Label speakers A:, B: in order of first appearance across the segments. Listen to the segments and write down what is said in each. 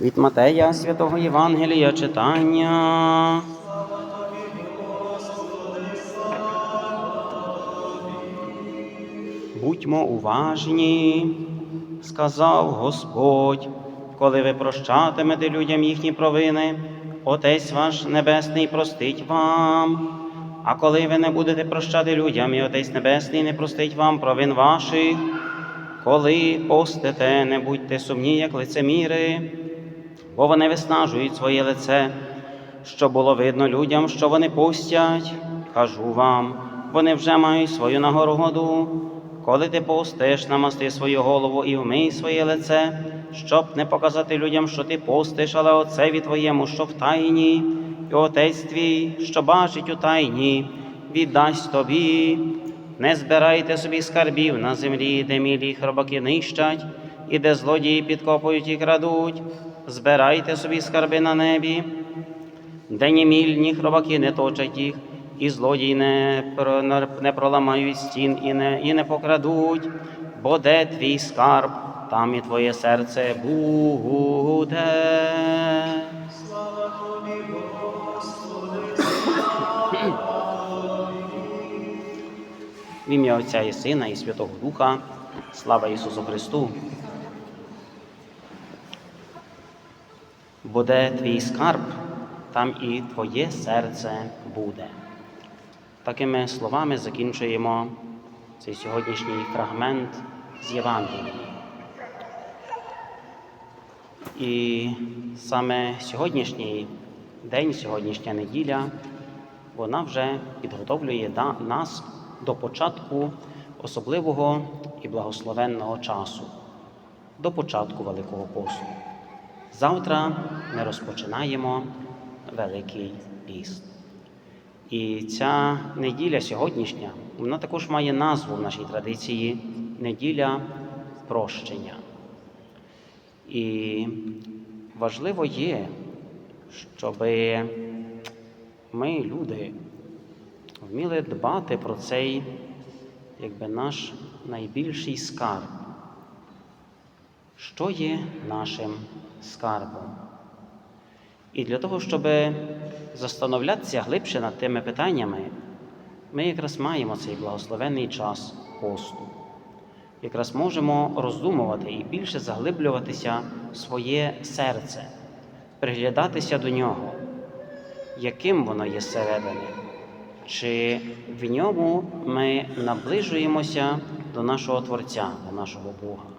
A: Від Матея Святого Євангелія читання. Будьмо уважні, сказав Господь, коли ви прощатимете людям їхні провини, Отець ваш Небесний простить вам. А коли ви не будете прощати людям, і Отець Небесний не простить вам провин ваших, коли постите, не будьте сумні, як лицеміри, бо вони виснажують своє лице, щоб було видно людям, що вони постять. Кажу вам, вони вже мають свою нагороду. Коли ти постиш, намасти свою голову і вмий своє лице, щоб не показати людям, що ти постиш, але отцеві твоєму, що в тайні, і отець твій, що бачить у тайні, віддасть тобі. Не збирайте собі скарбів на землі, де мілі хробаки нищать, і де злодії підкопують і крадуть. Збирайте собі скарби на небі, де ні міль, ні хробаки не точать їх, і злодії не, не проламають стін і не, і не покрадуть, бо де твій скарб, там і твоє серце буде. В ім'я Отця і Сина і Святого Духа. Слава Ісусу Христу. Буде твій скарб, там і твоє серце буде. Такими словами закінчуємо цей сьогоднішній фрагмент з Євангелії. І саме сьогоднішній день, сьогоднішня неділя, вона вже підготовлює нас до початку особливого і благословенного часу, до початку Великого посту. Завтра ми розпочинаємо Великий піст. І ця неділя сьогоднішня, вона також має назву в нашій традиції неділя прощення. І важливо є, щоб ми, люди, вміли дбати про цей, якби наш найбільший скарб. Що є нашим скарбом? І для того, щоб застановлятися глибше над тими питаннями, ми якраз маємо цей благословенний час посту. Якраз можемо роздумувати і більше заглиблюватися в своє серце, приглядатися до нього, яким воно є зсередини, чи в ньому ми наближуємося до нашого Творця, до нашого Бога.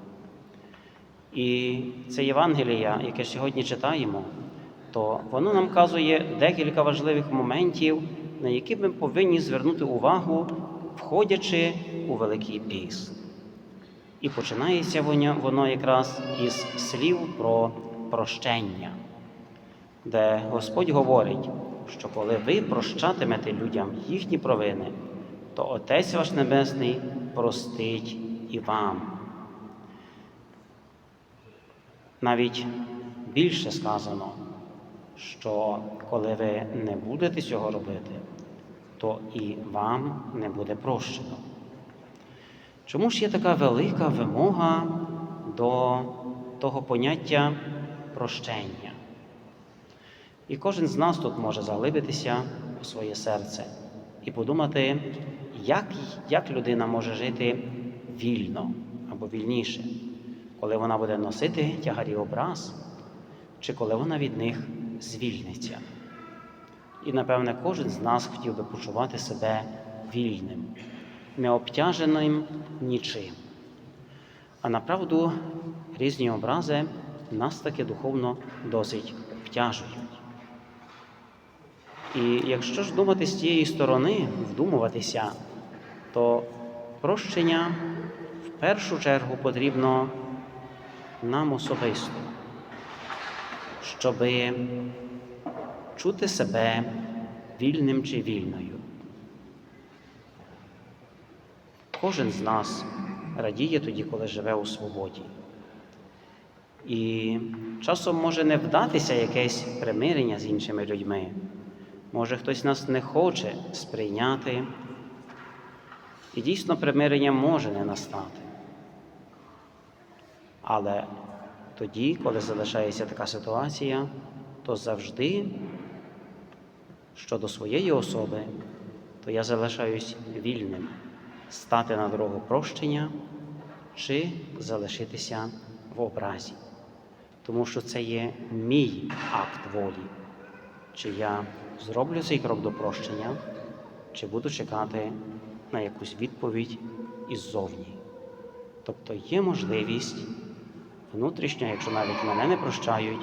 A: І це Євангелія, яке сьогодні читаємо, то воно нам вказує декілька важливих моментів, на які ми повинні звернути увагу, входячи у Великий Піст. І починається воно якраз із слів про прощення, де Господь говорить, що коли ви прощатимете людям їхні провини, то Отець ваш Небесний простить і вам. Навіть більше сказано, що коли ви не будете цього робити, то і вам не буде прощено. Чому ж є така велика вимога до того поняття прощення? І кожен з нас тут може заглибитися у своє серце і подумати, як, як людина може жити вільно або вільніше, коли вона буде носити тягарі образ, чи коли вона від них звільниться. І, напевне, кожен з нас хотів би почувати себе вільним, необтяженим нічим. А направду різні образи нас таки духовно досить втяжують. І якщо ж думати з тієї сторони, вдумуватися, то прощення в першу чергу потрібно нам особисто, щоб чути себе вільним чи вільною. Кожен з нас радіє тоді, коли живе у свободі. І часом може не вдатися якесь примирення з іншими людьми. Може, хтось нас не хоче сприйняти, і дійсно примирення може не настати. Але тоді, коли залишається така ситуація, то завжди щодо своєї особи, то я залишаюсь вільним стати на дорогу прощення чи залишитися в образі. Тому що це є мій акт волі. Чи я зроблю цей крок до прощення, чи буду чекати на якусь відповідь іззовні. Тобто є можливість внутрішня, якщо навіть мене не прощають,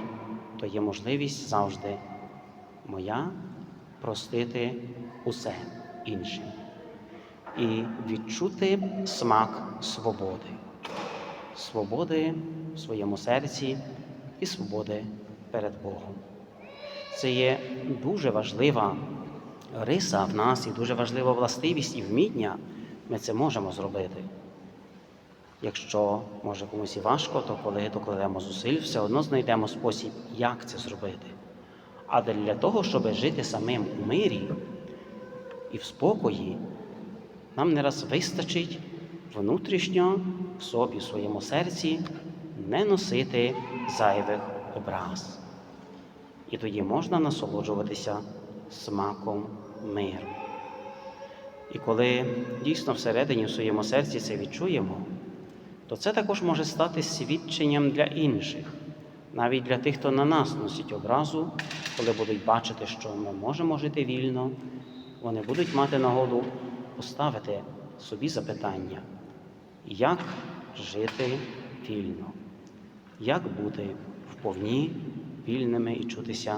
A: то є можливість завжди моя простити усе іншим і відчути смак свободи, свободи в своєму серці і свободи перед Богом. Це є дуже важлива риса в нас і дуже важлива властивість і вміння. Ми це можемо зробити. Якщо може комусь і важко, то коли докладемо зусиль, все одно знайдемо спосіб, як це зробити. А для того, щоб жити самим у мирі і в спокої, нам не раз вистачить внутрішньо в собі, в своєму серці не носити зайвих образ. І тоді можна насолоджуватися смаком миру. І коли дійсно всередині в своєму серці це відчуємо, то це також може стати свідченням для інших, навіть для тих, хто на нас носить образу, коли будуть бачити, що ми можемо жити вільно, вони будуть мати нагоду поставити собі запитання, як жити вільно, як бути вповні вільними і чутися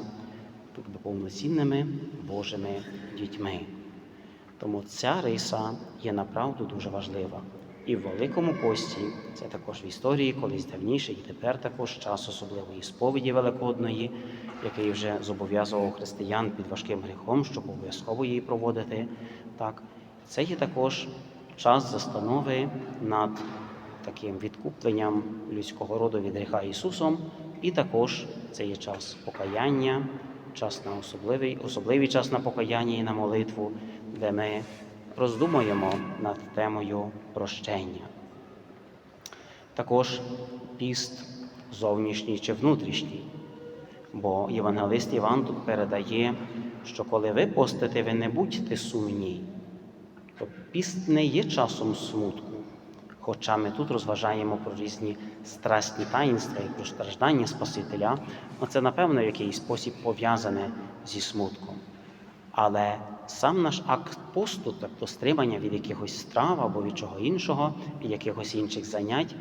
A: повноцінними Божими дітьми. Тому ця риса є направду дуже важлива. І в Великому пості, це також в історії, колись давніше, і тепер також час особливої сповіді Великодної, який вже зобов'язував християн під важким гріхом, щоб обов'язково її проводити. Так, це є також час застанови над таким відкупленням людського роду від гріха Ісусом, і також це є час покаяння, час на особливий, особливий час на покаяння і на молитву, де ми роздумуємо над темою прощення. Також піст зовнішній чи внутрішній. Бо євангелист Іван тут передає, що коли ви постите, ви не будьте сумні. То піст не є часом смутку. Хоча ми тут розважаємо про різні страстні таїнства і про страждання Спасителя, це, напевно, в якийсь спосіб пов'язане зі смутком. Але сам наш акт посту, тобто стримання від якихось страв або від чого іншого, якихось інших занять,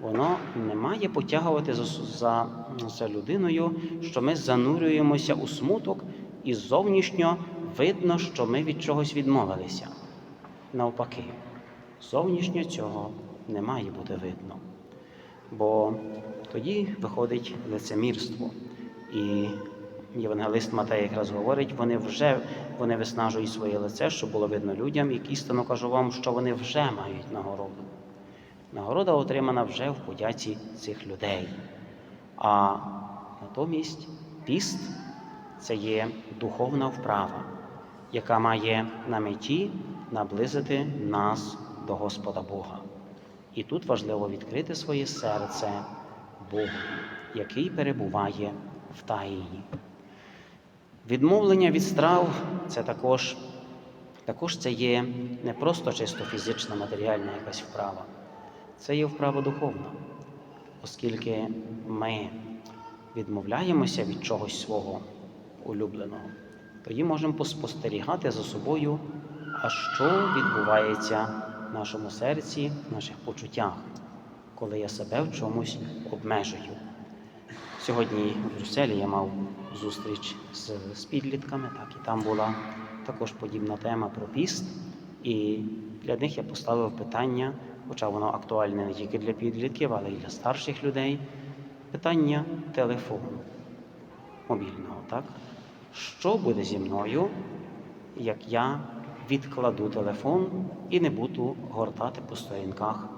A: воно не має потягувати за, за, за людиною, що ми занурюємося у смуток, і зовнішньо видно, що ми від чогось відмовилися. Навпаки, зовнішньо цього не має бути видно. Бо тоді виходить лицемірство. І Євангелист Матей якраз говорить, вони вже вони виснажують своє лице, щоб було видно людям, і істинно кажу вам, що вони вже мають нагороду. Нагорода отримана вже в подяці цих людей. А натомість піст це є духовна вправа, яка має на меті наблизити нас до Господа Бога. І тут важливо відкрити своє серце Богу, який перебуває в таїні. Відмовлення від страв це також, також це є не просто чисто фізична, матеріальна якась вправа, це є вправа духовна, оскільки ми відмовляємося від чогось свого улюбленого, тоді можемо поспостерігати за собою, а що відбувається в нашому серці, в наших почуттях, коли я себе в чомусь обмежую. Сьогодні в Брюсселі я мав зустріч з, з підлітками, так, і там була також подібна тема про піст. І для них я поставив питання, хоча воно актуальне не тільки для підлітків, але й для старших людей. Питання телефону мобільного. так? Що буде зі мною, як я відкладу телефон і не буду гортати по сторінках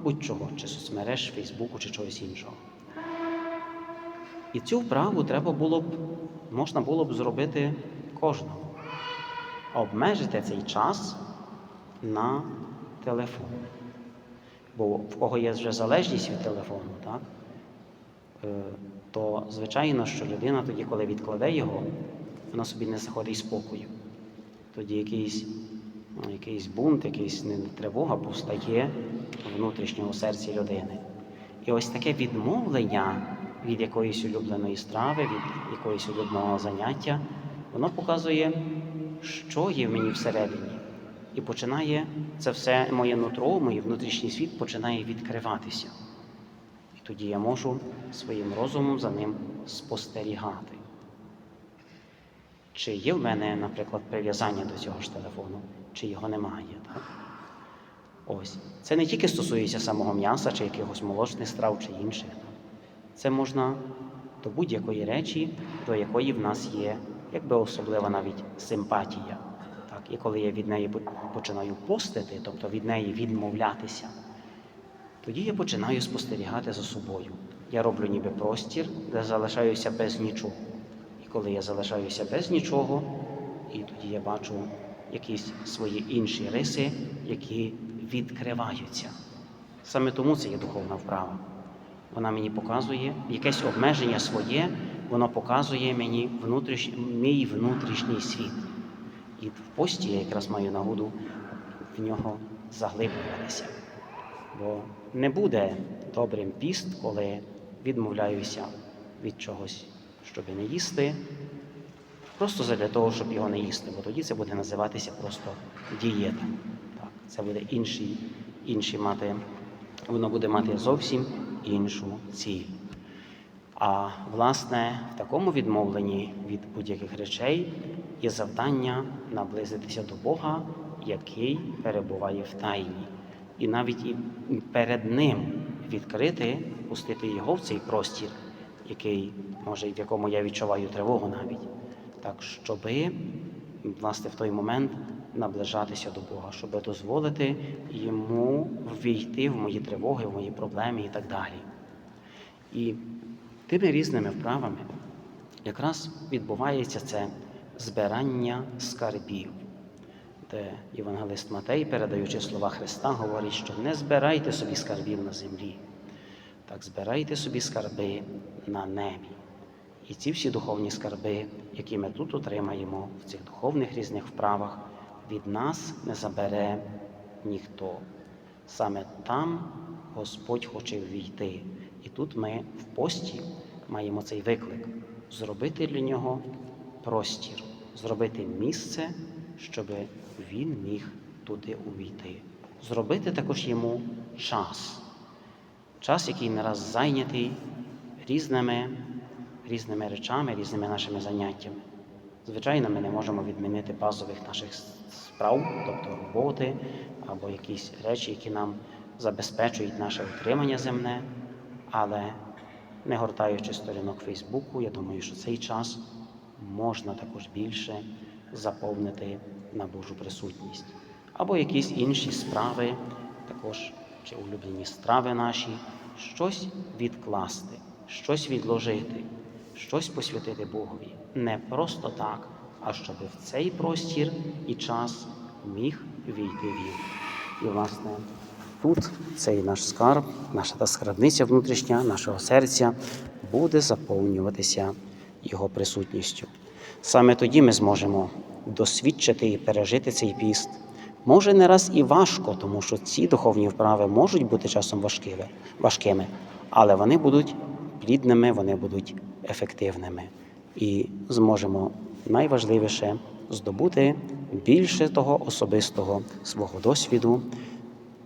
A: будь-чого, чи соцмереж, Фейсбуку, чи чогось іншого. І цю вправу треба було б, можна було б зробити кожному. Обмежити цей час на телефон. Бо в кого є вже залежність від телефону, так? е, то звичайно, що людина тоді, коли відкладе його, вона собі не заходить спокою. Тоді якийсь, ну, якийсь бунт, якийсь не тривога повстає внутрішнього серці людини. І ось таке відмовлення від якоїсь улюбленої страви, від якоїсь улюбленого заняття, воно показує, що є в мені всередині. І починає це все моє нутро, мій внутрішній світ починає відкриватися. І тоді я можу своїм розумом за ним спостерігати. Чи є в мене, наприклад, прив'язання до цього ж телефону, чи його немає. Так? Ось. Це не тільки стосується самого м'яса, чи якихось молочних страв, чи інших. Це можна до будь-якої речі, до якої в нас є якби особлива навіть симпатія. Так? І коли я від неї починаю постити, тобто від неї відмовлятися, тоді я починаю спостерігати за собою. Я роблю ніби простір, де залишаюся без нічого. І коли я залишаюся без нічого, і тоді я бачу якісь свої інші риси, які відкриваються. Саме тому це є духовна вправа. Вона мені показує якесь обмеження своє, воно показує мені внутріш... мій внутрішній світ. І в пості я якраз маю нагоду в нього заглиблюватися. Бо не буде добрим піст, коли відмовляюся від чогось, щоб не їсти, просто задля того, щоб його не їсти, бо тоді це буде називатися просто дієта. Так, це буде інший, інший мати, воно буде мати зовсім іншу ціль. А власне, в такому відмовленні від будь-яких речей є завдання наблизитися до Бога, який перебуває в тайні, і навіть і перед Ним відкрити, пустити його в цей простір, який може, в якому я відчуваю тривогу навіть, так щоби власне в той момент наближатися до Бога, щоб дозволити йому ввійти в мої тривоги, в мої проблеми і так далі. І тими різними вправами якраз відбувається це збирання скарбів, де Євангелист Матей, передаючи слова Христа, говорить, що не збирайте собі скарбів на землі, так збирайте собі скарби на небі. І ці всі духовні скарби, які ми тут отримаємо в цих духовних різних вправах, від нас не забере ніхто. Саме там Господь хоче ввійти. І тут ми в пості маємо цей виклик зробити для нього простір, зробити місце, щоб він міг туди увійти. Зробити також йому час, час, який не раз зайнятий різними, різними речами, різними нашими заняттями. Звичайно, ми не можемо відмінити базових наших справ, тобто роботи або якісь речі, які нам забезпечують наше утримання земне, але не гортаючи сторінок Фейсбуку, я думаю, що цей час можна також більше заповнити на Божу присутність. Або якісь інші справи, також чи улюблені страви наші, щось відкласти, щось відложити, щось посвятити Богові. Не просто так, а щоб в цей простір і час міг війти він. І, власне, тут цей наш скарб, наша та скарбниця внутрішня, нашого серця буде заповнюватися його присутністю. Саме тоді ми зможемо досвідчити і пережити цей піст. Може, не раз і важко, тому що ці духовні вправи можуть бути часом важкими, але вони будуть плідними, вони будуть ефективними. І зможемо найважливіше здобути більше того особистого свого досвіду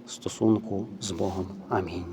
A: стосунку з Богом. Амінь.